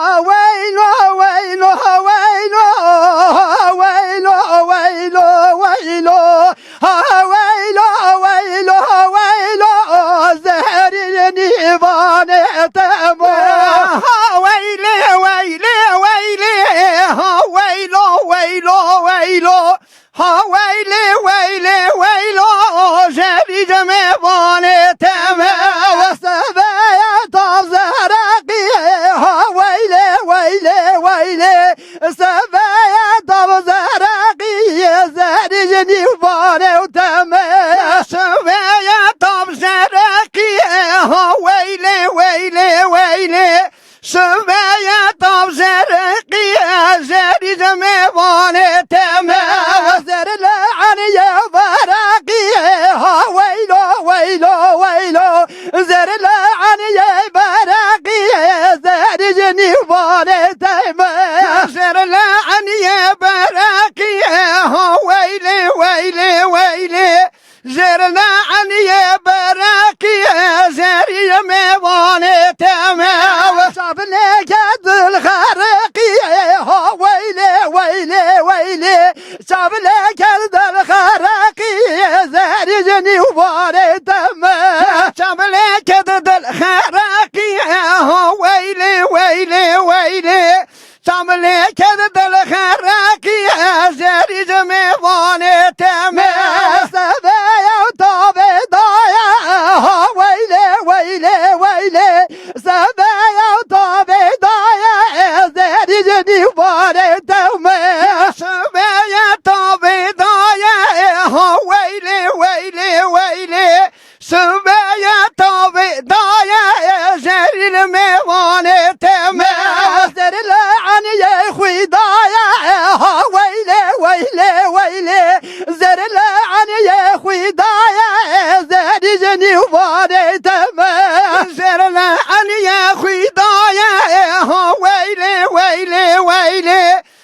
ويل ويل ويل ويل ويل ويل ويل ويل ويل زهر النيفان سبايا طاب زرقي زري زمان تمام. زر العني برقي ويلو ويلو ويلو. زر العني برقي زري جنيبان تمام. زر العني برقي ويلي ويلي ويلي زرنا عني برقي شاف لك الدم خراقي زارجني وباري دم شاف لك الدم خراقي ويلي ويلي ويلي. شاف لك الدم خراقي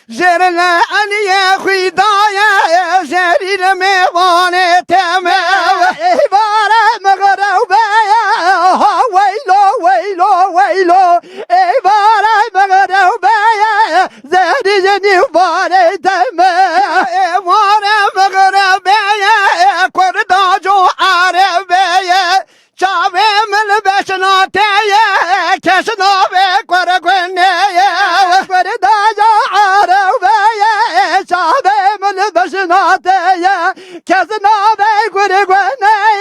热的俺啊你也会冻 Because the Lord they